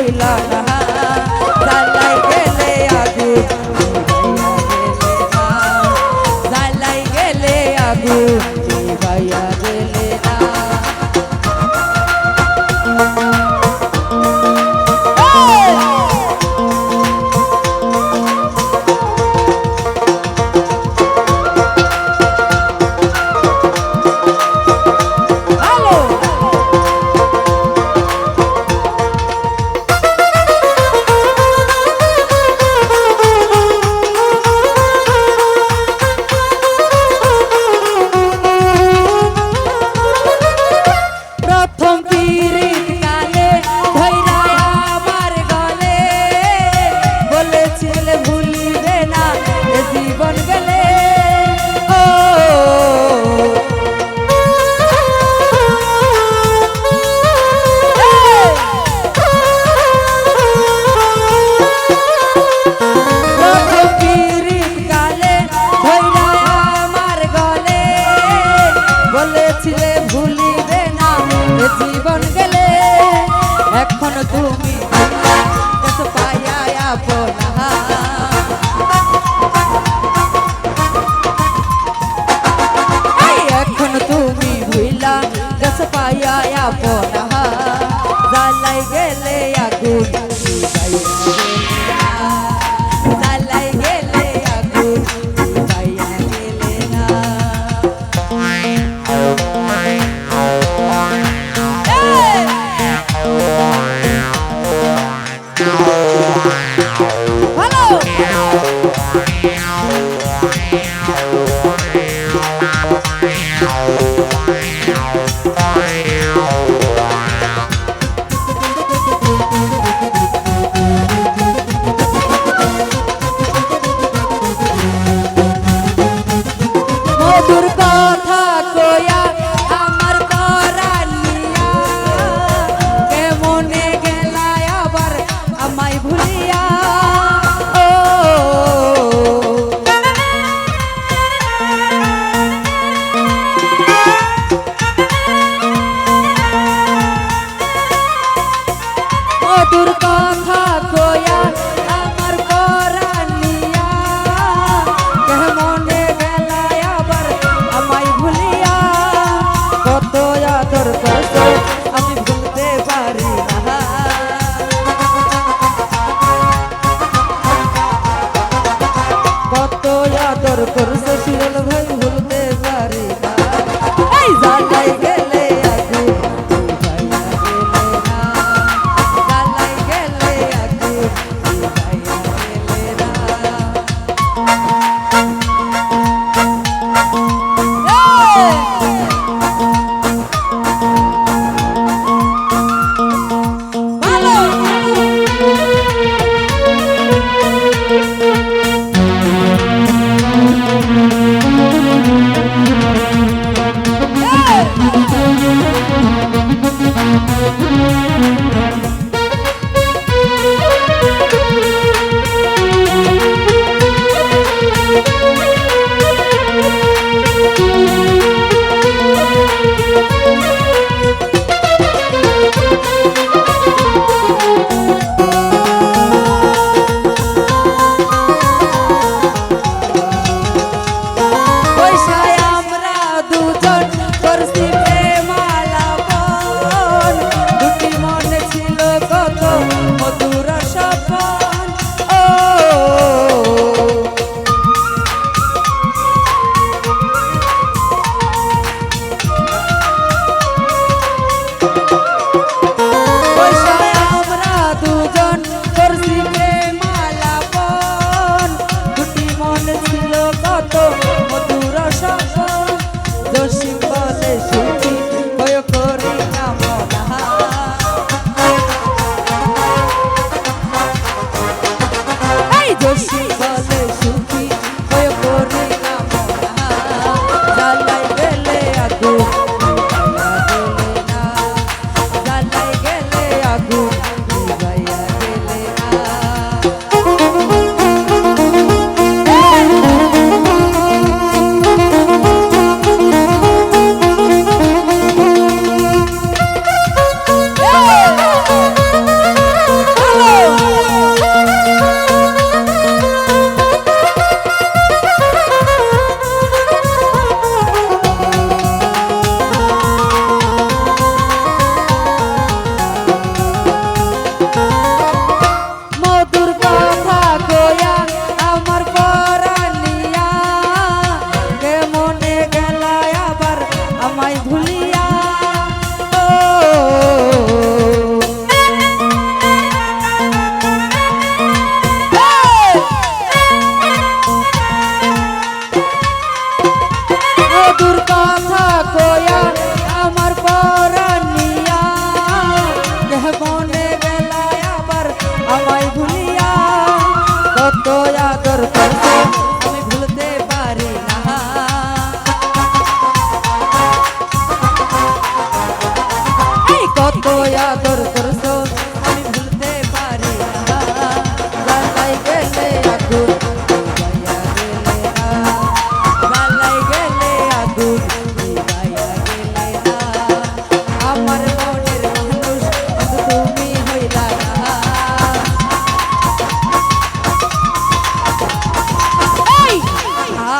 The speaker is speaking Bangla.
হইলা না ভুলিবে না জীবন গেলে। এখন তুমি পাইয়া আপনা এখন তুমি ভুলা গেছ পাইয়া আপনা Дурка